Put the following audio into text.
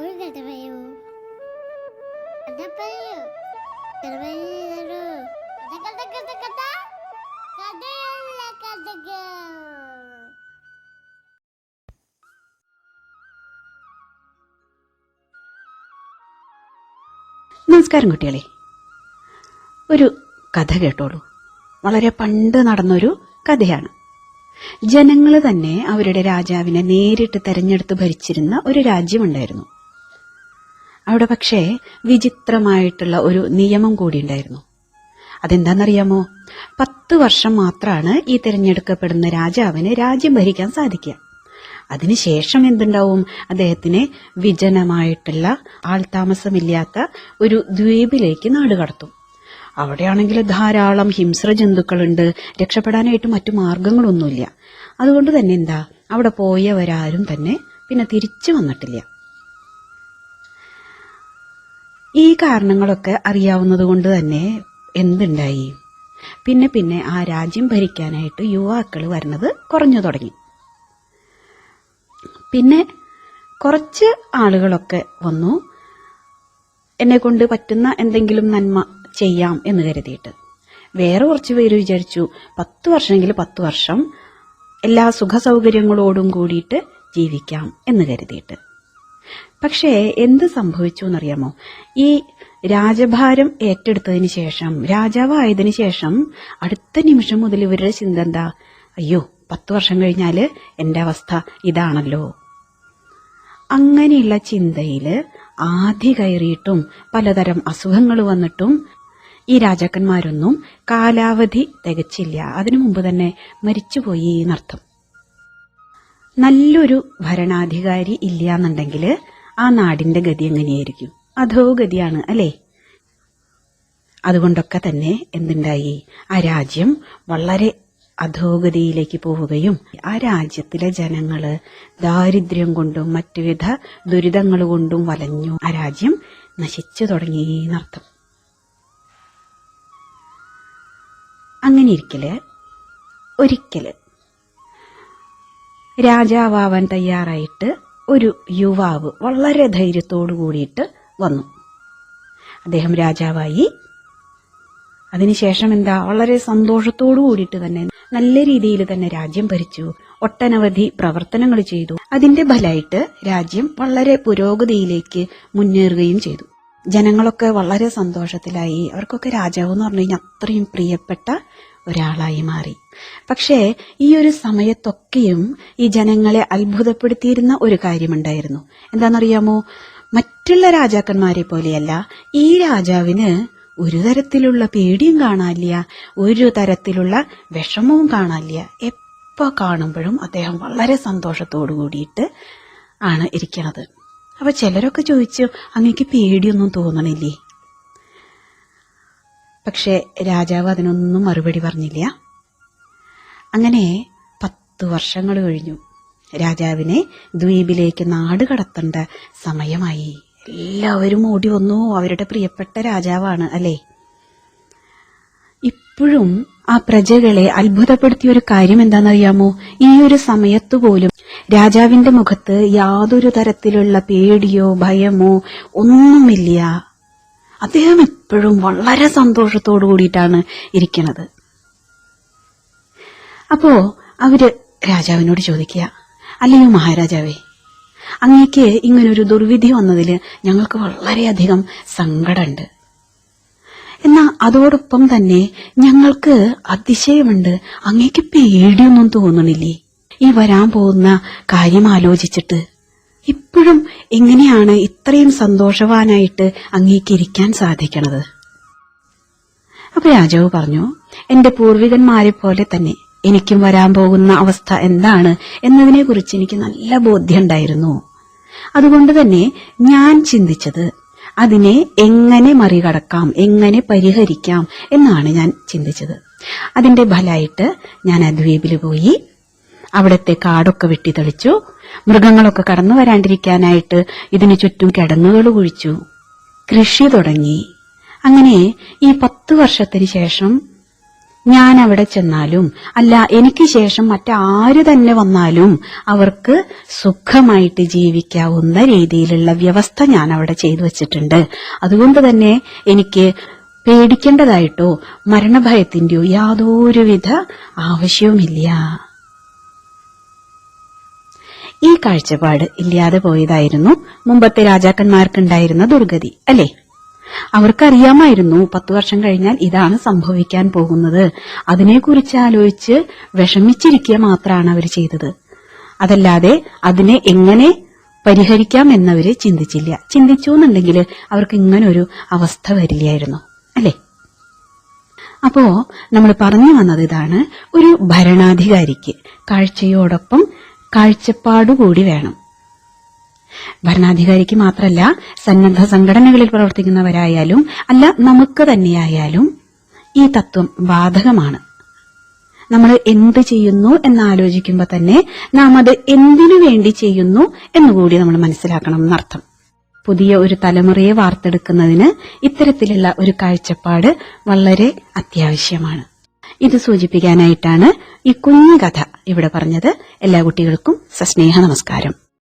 ഒരു കഥ പറയൂ കഥ പറയൂ കഥ പറയൂ കഥ കഥ കഥ കഥ കഥയല്ല കഥകൾ. നമസ്കാരം കുട്ടികളെ. ഒരു കഥ കേട്ടോളൂ. വളരെ പണ്ട് നടന്നൊരു കഥയാണ്. ജനങ്ങൾ തന്നെ അവരുടെ രാജാവിനെ നേരിട്ട് തെരഞ്ഞെടുത്ത് ഭരിച്ചിരുന്ന ഒരു രാജ്യമുണ്ടായിരുന്നു. അവിടെ പക്ഷേ വിചിത്രമായിട്ടുള്ള ഒരു നിയമം കൂടി ഉണ്ടായിരുന്നു. അതെന്താണെന്നറിയാമോ? പത്ത് വർഷം മാത്രമാണ് ഈ തിരഞ്ഞെടുക്കപ്പെടുന്ന രാജാവിന് രാജ്യം ഭരിക്കാൻ സാധിക്കുക. അതിനുശേഷം എന്തുണ്ടാവും? അദ്ദേഹത്തിനെ വിജനമായിട്ടുള്ള ആൾതാമസമില്ലാത്ത ഒരു ദ്വീപിലേക്ക് നാട് കടത്തും. അവിടെയാണെങ്കിൽ ധാരാളം ഹിംസ്ര ജന്തുക്കളുണ്ട്. രക്ഷപ്പെടാനായിട്ട് മറ്റു മാർഗങ്ങളൊന്നുമില്ല. അതുകൊണ്ട് തന്നെ എന്താ? അവിടെ പോയവരാരും തന്നെ പിന്നെ തിരിച്ചു വന്നിട്ടില്ല. ഈ കാരണങ്ങളൊക്കെ അറിയാവുന്നത് കൊണ്ട് തന്നെ എന്തുണ്ടായി? പിന്നെ പിന്നെ ആ രാജ്യം ഭരിക്കാനായിട്ട് യുവാക്കൾ വരുന്നത് കുറഞ്ഞു തുടങ്ങി. പിന്നെ കുറച്ച് ആളുകളൊക്കെ വന്നു. എന്നെ കൊണ്ട് പറ്റുന്ന എന്തെങ്കിലും നന്മ ചെയ്യാം എന്ന് കരുതിയിട്ട്. വേറെ കുറച്ച് പേര് വിചാരിച്ചു പത്ത് വർഷമെങ്കിൽ പത്ത് വർഷം എല്ലാ സുഖ സൗകര്യങ്ങളോടും കൂടിയിട്ട് ജീവിക്കാം എന്ന് കരുതിയിട്ട്. പക്ഷേ എന്ത് സംഭവിച്ചു എന്നറിയാമോ ഈ രാജഭാരം ഏറ്റെടുത്തതിന് ശേഷം രാജാവായതിനു ശേഷം അടുത്ത നിമിഷം മുതൽ ഇവരുടെ ചിന്ത എന്താ? അയ്യോ പത്ത് വർഷം കഴിഞ്ഞാൽ എന്റെ അവസ്ഥ ഇതാണല്ലോ. അങ്ങനെയുള്ള ചിന്തയിൽ ആധി കയറിയിട്ടും പലതരം അസുഖങ്ങൾ വന്നിട്ടും ഈ രാജാക്കന്മാരൊന്നും കാലാവധി തികച്ചില്ല. അതിനു മുമ്പ് തന്നെ മരിച്ചുപോയി എന്നർത്ഥം. നല്ലൊരു ഭരണാധികാരി ഇല്ല എന്നുണ്ടെങ്കിൽ ആ നാടിന്റെ ഗതി എങ്ങനെയായിരിക്കും? അധോ ഗതിയാണ് അല്ലേ? അതുകൊണ്ടൊക്കെ തന്നെ എന്തുണ്ടായി? ആ രാജ്യം വളരെ അധോഗതിയിലേക്ക് പോവുകയും ആ രാജ്യത്തിലെ ജനങ്ങൾ ദാരിദ്ര്യം കൊണ്ടും മറ്റുവിധ ദുരിതങ്ങൾ കൊണ്ടും വലഞ്ഞു. ആ രാജ്യം നശിച്ചു തുടങ്ങി എന്നർത്ഥം. അങ്ങനെ ഇരിക്കൽ ഒരിക്കൽ രാജാവാൻ തയ്യാറായിട്ട് ഒരു യുവാവ് വളരെ ധൈര്യത്തോടു കൂടിയിട്ട് വന്നു. അദ്ദേഹം രാജാവായി. അതിനുശേഷം എന്താ? വളരെ സന്തോഷത്തോടു കൂടിയിട്ട് തന്നെ നല്ല രീതിയിൽ തന്നെ രാജ്യം ഭരിച്ചു. ഒട്ടനവധി പ്രവർത്തനങ്ങൾ ചെയ്തു. അതിന്റെ ഫലമായിട്ട് രാജ്യം വളരെ പുരോഗതിയിലേക്ക് മുന്നേറുകയും ചെയ്തു. ജനങ്ങളൊക്കെ വളരെ സന്തോഷത്തിലായി. അവർക്കൊക്കെ രാജാവ് എന്ന് പറഞ്ഞു കഴിഞ്ഞാൽ അത്രയും പ്രിയപ്പെട്ട ഒരാളായി മാറി. പക്ഷേ ഈ ഒരു സമയത്തൊക്കെയും ഈ ജനങ്ങളെ അത്ഭുതപ്പെടുത്തിയിരുന്ന ഒരു കാര്യമുണ്ടായിരുന്നു. എന്താണെന്നറിയാമോ? മറ്റുള്ള രാജാക്കന്മാരെ പോലെയല്ല ഈ രാജാവിന് ഒരു തരത്തിലുള്ള പേടിയും കാണാനില്ല ഒരു തരത്തിലുള്ള വിഷമവും കാണാനില്ല. എപ്പോൾ കാണുമ്പോഴും അദ്ദേഹം വളരെ സന്തോഷത്തോടു കൂടിയിട്ട് ആണ് ഇരിക്കുന്നത് അപ്പൊ ചിലരൊക്കെ ചോദിച്ചു അങ്ങേക്ക് പേടിയൊന്നും തോന്നണില്ലേ? പക്ഷെ രാജാവ് അതിനൊന്നും മറുപടി പറഞ്ഞില്ല. അങ്ങനെ പത്തു വർഷങ്ങൾ കഴിഞ്ഞു. രാജാവിനെ ദ്വീപിലേക്ക് നാട് കടത്തേണ്ട സമയമായി. എല്ലാവരും ഓടി വന്നു. അവരുടെ പ്രിയപ്പെട്ട രാജാവാണ് അല്ലേ? ഇപ്പോഴും ആ പ്രജകളെ അത്ഭുതപ്പെടുത്തിയ ഒരു കാര്യം എന്താണെന്നറിയാമോ? ഈ ഒരു സമയത്തു പോലും രാജാവിന്റെ മുഖത്ത് യാതൊരു തരത്തിലുള്ള പേടിയോ ഭയമോ ഒന്നുമില്ല. അദ്ദേഹം എപ്പോഴും വളരെ സന്തോഷത്തോടു കൂടിയിട്ടാണ് ഇരിക്കുന്നത്. അപ്പോ അവർ രാജാവിനോട് ചോദിക്കുക അല്ലയോ മഹാരാജാവേ അങ്ങേക്ക് ഇങ്ങനൊരു ദുർവിധി വന്നതിൽ ഞങ്ങൾക്ക് വളരെയധികം സങ്കടമുണ്ട്. എന്നാ അതോടൊപ്പം തന്നെ ഞങ്ങൾക്ക് അതിശയമുണ്ട്. അങ്ങേക്ക് പേടിയൊന്നും തോന്നണില്ലേ? ഈ വരാൻ പോകുന്ന കാര്യം ആലോചിച്ചിട്ട് ഇപ്പോഴും എങ്ങനെയാണ് ഇത്രയും സന്തോഷവാനായിട്ട് അങ്ങേക്കിരിക്കാൻ സാധിക്കണത്? അപ്പൊ രാജാവ് പറഞ്ഞു എന്റെ പൂർവികന്മാരെ പോലെ തന്നെ എനിക്കും വരാൻ പോകുന്ന അവസ്ഥ എന്താണ് എന്നതിനെ കുറിച്ച് എനിക്ക് നല്ല ബോധ്യമുണ്ടായിരുന്നു. അതുകൊണ്ട് തന്നെ ഞാൻ ചിന്തിച്ചത് അതിനെ എങ്ങനെ മറികടക്കാം എങ്ങനെ പരിഹരിക്കാം എന്നാണ് ഞാൻ ചിന്തിച്ചത്. അതിന്റെ ഫലമായിട്ട് ഞാൻ ആ ദ്വീപിൽ പോയി അവിടുത്തെ കാടൊക്കെ വെട്ടിത്തെളിച്ചു. മൃഗങ്ങളൊക്കെ കടന്നു വരാണ്ടിരിക്കാനായിട്ട് ഇതിനു ചുറ്റും കിടങ്ങുകൾ കുഴിച്ചു. കൃഷി തുടങ്ങി. അങ്ങനെ ഈ പത്ത് വർഷത്തിന് ശേഷം ഞാൻ അവിടെ ചെന്നാലും അല്ല എനിക്ക് ശേഷം മറ്റാര് തന്നെ വന്നാലും അവർക്ക് സുഖമായിട്ട് ജീവിക്കാവുന്ന രീതിയിലുള്ള വ്യവസ്ഥ ഞാൻ അവിടെ ചെയ്തു വച്ചിട്ടുണ്ട്. അതുകൊണ്ട് തന്നെ എനിക്ക് പേടിക്കേണ്ടതായിട്ടോ മരണഭയത്തിന്റെയോ യാതൊരുവിധ ആവശ്യവുമില്ല. ഈ കാഴ്ചപ്പാട് ഇല്ലാതെ പോയതായിരുന്നു മുമ്പത്തെ രാജാക്കന്മാർക്കുണ്ടായിരുന്ന ദുർഗതി അല്ലേ? അവർക്കറിയാമായിരുന്നു പത്തു വർഷം കഴിഞ്ഞാൽ ഇതാണ് സംഭവിക്കാൻ പോകുന്നത്. അതിനെക്കുറിച്ച് ആലോചിച്ച് വിഷമിച്ചിരിക്കുക മാത്രമാണ് അവർ ചെയ്തത്. അതല്ലാതെ അതിനെ എങ്ങനെ പരിഹരിക്കാം എന്നവര് ചിന്തിച്ചില്ല. ചിന്തിച്ചു എന്നുണ്ടെങ്കിൽ അവർക്ക് ഇങ്ങനൊരു അവസ്ഥ വരില്ലായിരുന്നു അല്ലേ? അപ്പോ നമ്മൾ പറഞ്ഞു വന്നത് ഇതാണ് ഒരു ഭരണാധികാരിക്ക് കാഴ്ചയോടൊപ്പം കാഴ്ചപ്പാടുകൂടി വേണം. ഭരണാധികാരിക്ക് മാത്രമല്ല സന്നദ്ധ സംഘടനകളിൽ പ്രവർത്തിക്കുന്നവരായാലും അല്ല നമുക്ക് തന്നെയായാലും ഈ തത്വം ബാധകമാണ്. നമ്മൾ എന്ത് ചെയ്യുന്നു എന്നാലോചിക്കുമ്പോൾ തന്നെ നാം അത് എന്തിനു വേണ്ടി ചെയ്യുന്നു എന്നുകൂടി നമ്മൾ മനസ്സിലാക്കണം എന്നർത്ഥം. പുതിയ ഒരു തലമുറയെ വാർത്തെടുക്കുന്നതിന് ഇത്തരത്തിലുള്ള ഒരു കാഴ്ചപ്പാട് വളരെ അത്യാവശ്യമാണ്. ഇത് സൂചിപ്പിക്കാനായിട്ടാണ് ഈ കുഞ്ഞു കഥ ഇവിടെ പറഞ്ഞത്. എല്ലാ കുട്ടികൾക്കും സസ്നേഹ നമസ്കാരം.